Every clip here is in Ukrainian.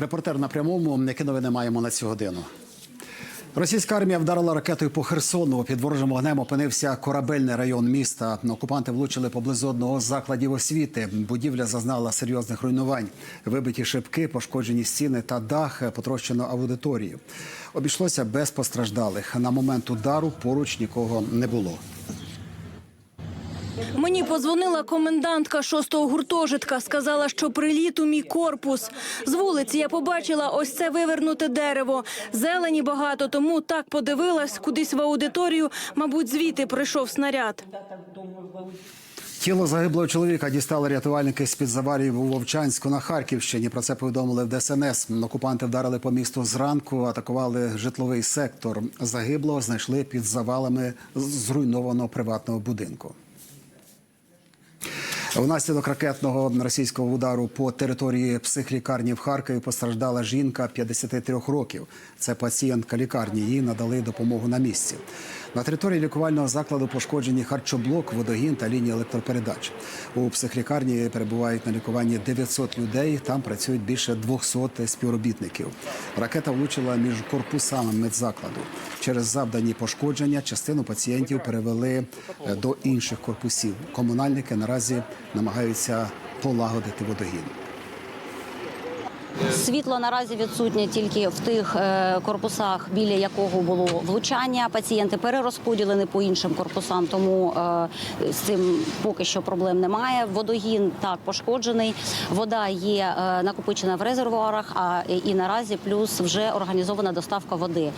Репортер на прямому. Які новини маємо на цю годину? Російська армія вдарила ракетою по Херсону. Під ворожим вогнем опинився корабельний район міста. Окупанти влучили поблизу одного з закладів освіти. Будівля зазнала серйозних руйнувань. Вибиті шибки, пошкоджені стіни та дах, потрощено аудиторію. Обійшлося без постраждалих. На момент удару поруч нікого не було. Мені позвонила комендантка шостого гуртожитка. Сказала, що приліт у мій корпус. З вулиці я побачила ось це вивернуте дерево. Зелені багато, тому так подивилась кудись в аудиторію. Мабуть, звідти прийшов снаряд. Тіло загиблого чоловіка дістали рятувальники з під завалів у Вовчанську на Харківщині. Про це повідомили в ДСНС. Окупанти вдарили по місту зранку, атакували житловий сектор. Загиблого знайшли під завалами зруйнованого приватного будинку. Внаслідок ракетного російського удару по території психлікарні в Харкові постраждала жінка 53 років. Це пацієнтка лікарні. Їй надали допомогу на місці. На території лікувального закладу пошкоджені харчоблок, водогін та лінії електропередач. У психлікарні перебувають на лікуванні 900 людей. Там працюють більше 200 співробітників. Ракета влучила між корпусами медзакладу. Через завдані пошкодження частину пацієнтів перевели е, до інших корпусів. Комунальники наразі намагаються полагодити водогін. Світло наразі відсутнє тільки в тих е, корпусах, біля якого було влучання. Пацієнти перерозподілені по іншим корпусам, тому е, з цим поки що проблем немає. Водогін так пошкоджений. Вода є е, накопичена в резервуарах. А і наразі плюс вже організована доставка води.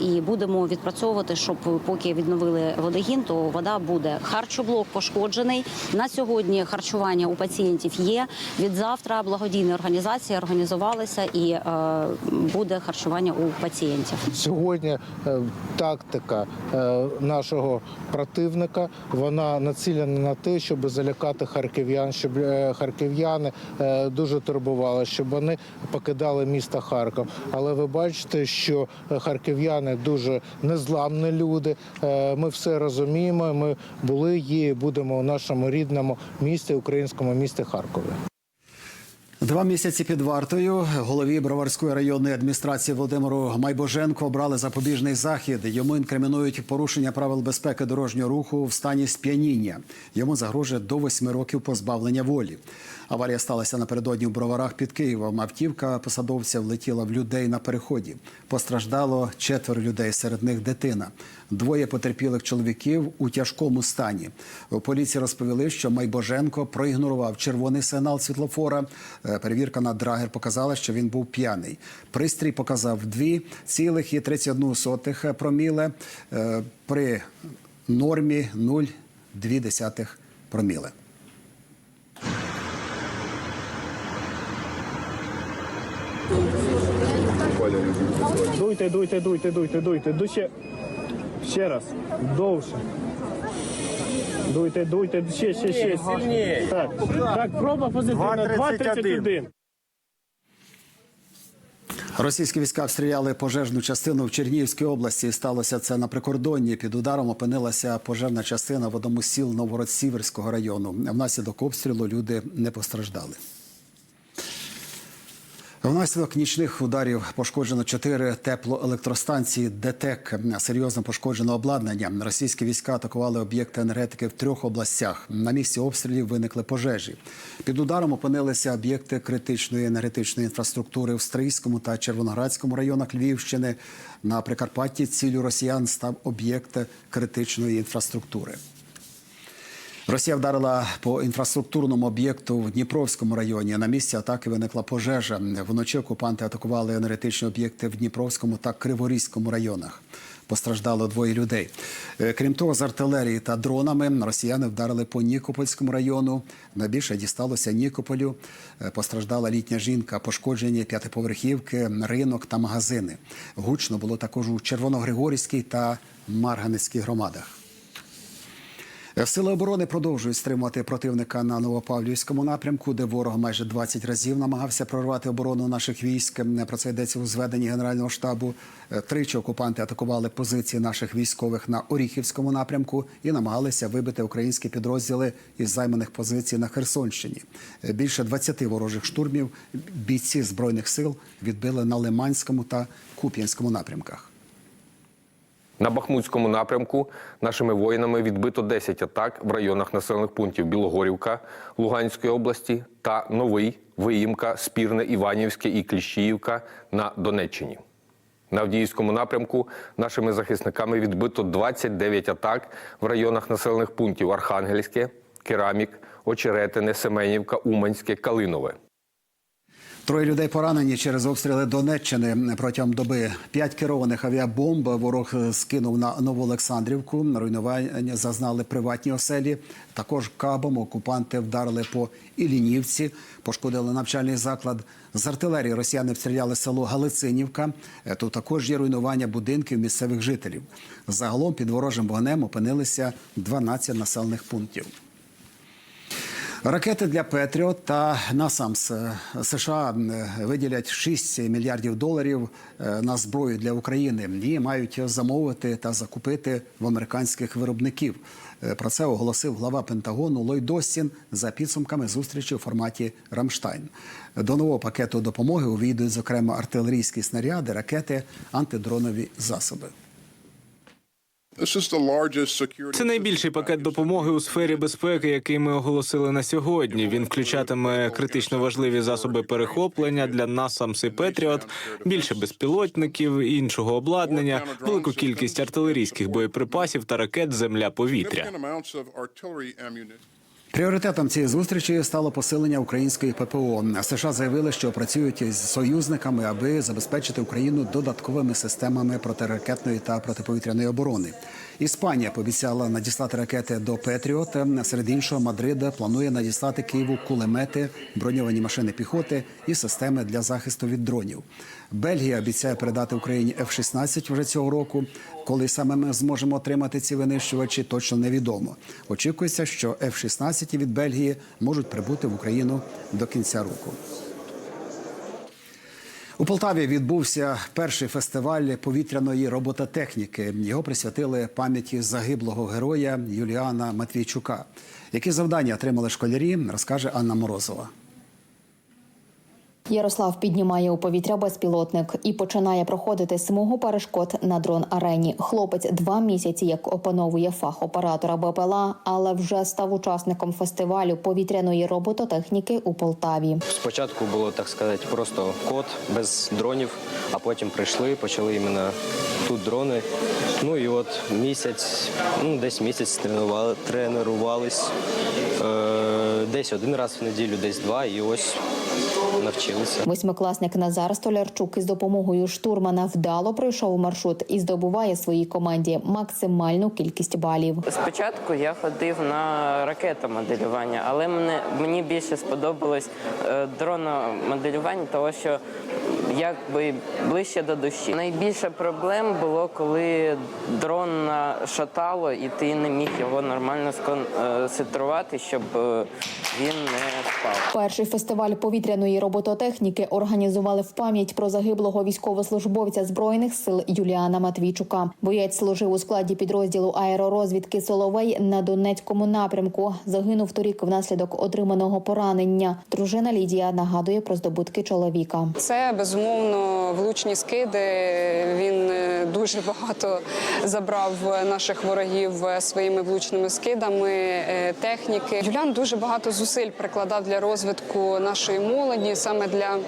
І будемо відпрацьовувати, щоб поки відновили водогін, то вода буде. Харчоблок пошкоджений. На сьогодні харчування у пацієнтів є. Від завтра благодійні організації організувалися і е, буде харчування у пацієнтів. Сьогодні е, тактика е, нашого противника вона націлена на те, щоб залякати харків'ян, щоб харків'яни дуже турбували, щоб вони покидали місто Харків. Але ви бачите, що харків'яни дуже незламні люди. Ми все розуміємо. Ми були, є, будемо у нашому рідному місті, українському місті Харкові. Два місяці під вартою голові Броварської районної адміністрації Володимиру Майбоженко обрали запобіжний захід. Йому інкримінують порушення правил безпеки дорожнього руху в стані сп'яніння. Йому загрожує до восьми років позбавлення волі. Аварія сталася напередодні в броварах під Києвом. Автівка посадовця влетіла в людей на переході. Постраждало четверо людей, серед них дитина. Двоє потерпілих чоловіків у тяжкому стані. Поліції розповіли, що Майбоженко проігнорував червоний сигнал світлофора. Е, Перевірка на драгер показала, що він був п'яний. Пристрій показав 2,31 проміле е, при нормі 0,2 проміле. Дуйте, дуйте, дуйте, дуйте, дуйте. Дуще. Ще раз. Довше. Дуйте, дуйте, ще, ще, ще. Сильніше. Так, так, проба позитивна. 2.31. Російські війська обстріляли пожежну частину в Чернігівській області. Сталося це на прикордонні. Під ударом опинилася пожежна частина в одному з сіл Новгород-Сіверського району. Внаслідок обстрілу люди не постраждали. Внаслідок нічних ударів пошкоджено чотири теплоелектростанції ДТЕК. Серйозно пошкоджено обладнання. Російські війська атакували об'єкти енергетики в трьох областях. На місці обстрілів виникли пожежі. Під ударом опинилися об'єкти критичної енергетичної інфраструктури в Стрийському та Червоноградському районах Львівщини. На Прикарпатті цілю росіян став об'єкт критичної інфраструктури. Росія вдарила по інфраструктурному об'єкту в Дніпровському районі. На місці атаки виникла пожежа. Вночі окупанти атакували енергетичні об'єкти в Дніпровському та Криворізькому районах. Постраждало двоє людей. Е, Крім того, з артилерії та дронами росіяни вдарили по Нікопольському району. Найбільше дісталося Нікополю. Е, Постраждала літня жінка, пошкоджені п'ятиповерхівки, ринок та магазини. Гучно було також у Червоногригорівській та Марганецькій громадах. Сили оборони продовжують стримувати противника на Новопавлівському напрямку, де ворог майже 20 разів намагався прорвати оборону наших військ. Про це йдеться у зведенні Генерального штабу. Е, Тричі окупанти атакували позиції наших військових на Оріхівському напрямку і намагалися вибити українські підрозділи із займаних позицій на Херсонщині. Е, Більше 20 ворожих штурмів бійці збройних сил відбили на Лиманському та Куп'янському напрямках. На Бахмутському напрямку нашими воїнами відбито 10 атак в районах населених пунктів Білогорівка Луганської області та Новий, Виїмка, Спірне, Іванівське і Кліщіївка на Донеччині. На Авдіївському напрямку нашими захисниками відбито 29 атак в районах населених пунктів Архангельське, Керамік, Очеретине, Семенівка, Уманське, Калинове. Троє людей поранені через обстріли Донеччини протягом доби. П'ять керованих авіабомб ворог скинув на Новоолександрівку. Руйнування зазнали приватні оселі. Також кабом окупанти вдарили по Ілінівці, пошкодили навчальний заклад. З артилерії росіяни обстріляли село Галицинівка. Е, Тут також є руйнування будинків місцевих жителів. Загалом під ворожим вогнем опинилися 12 населених пунктів. Ракети для Петріот та Насамс США е, виділять 6 мільярдів доларів е, на зброю для України. Її мають замовити та закупити в американських виробників. Е, Про це оголосив глава Пентагону Ллойд Остін за підсумками зустрічі у форматі Рамштайн. До нового пакету допомоги увійдуть зокрема артилерійські снаряди, ракети, антидронові засоби. Це найбільший пакет допомоги у сфері безпеки, який ми оголосили на сьогодні. Він включатиме критично важливі засоби перехоплення для NASAMS і Петріот, більше безпілотників, іншого обладнання, велику кількість артилерійських боєприпасів та ракет земля-повітря. Пріоритетом цієї зустрічі стало посилення української ППО. США заявили, що працюють із союзниками, аби забезпечити Україну додатковими системами протиракетної та протиповітряної оборони. Іспанія пообіцяла надіслати ракети до Петріот. Серед іншого, Мадрид планує надіслати Києву кулемети, броньовані машини піхоти і системи для захисту від дронів. Бельгія обіцяє передати Україні F-16 вже цього року. Коли саме ми зможемо отримати ці винищувачі, точно невідомо. Очікується, що F-16 від Бельгії можуть прибути в Україну до кінця року. У Полтаві відбувся перший фестиваль повітряної робототехніки. Його присвятили пам'яті загиблого героя Юліана Матвійчука. Які завдання отримали школярі, розкаже Анна Морозова. Ярослав піднімає у повітря безпілотник і починає проходити смугу перешкод на дрон арені. Хлопець два місяці як опановує фах оператора БПЛА, але вже став учасником фестивалю повітряної робототехніки у Полтаві. Спочатку було так сказати просто код без дронів, а потім прийшли, почали іменно тут дрони. Ну і от місяць, ну десь місяць тренували, тренувались. Е, десь один раз в неділю, десь два, і ось навчилися. Восьмикласник Назар Столярчук із допомогою штурмана вдало пройшов маршрут і здобуває своїй команді максимальну кількість балів. Спочатку я ходив на ракетомоделювання, але мене, мені більше сподобалось е, дрономоделювання, тому що якби ближче до душі. Найбільше проблем було, коли дрон шатало, і ти не міг його нормально сконцентрувати, щоб е, він не впав. Перший фестиваль повітряної робототехніки організували в пам'ять про загиблого військовослужбовця збройних сил Юліана Матвійчука. Боєць служив у складі підрозділу аеророзвідки Соловей на Донецькому напрямку. Загинув торік внаслідок отриманого поранення. Дружина Лідія нагадує про здобутки чоловіка. Це безумовно влучні скиди. Він е, дуже багато забрав наших ворогів е, своїми влучними скидами е, техніки. Юлян дуже багато зусиль прикладав для розвитку нашої молоді, саме для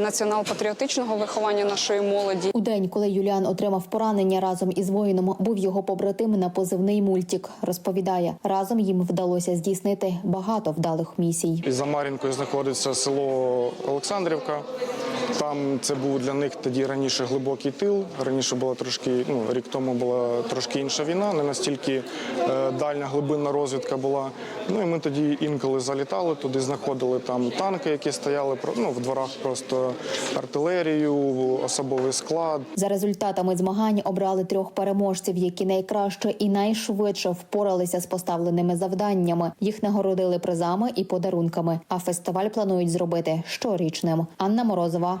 націонал-патріотичного виховання нашої молоді. У день, коли Юліан отримав поранення разом із воїном, був його побратим на позивний мультик. Розповідає, разом їм вдалося здійснити багато вдалих місій. За Мар'їнкою знаходиться село Олександрівка. Там це був для них тоді раніше глибокий тил. Раніше була трошки, ну рік тому була трошки інша війна, не настільки е, дальня глибинна розвідка була. Ну і ми тоді інколи залітали туди, знаходили там танки, які стояли ну, в дворах, просто артилерію, особовий склад. За результатами змагань обрали трьох переможців, які найкраще і найшвидше впоралися з поставленими завданнями. Їх нагородили призами і подарунками. А фестиваль планують зробити щорічним. Анна Морозова,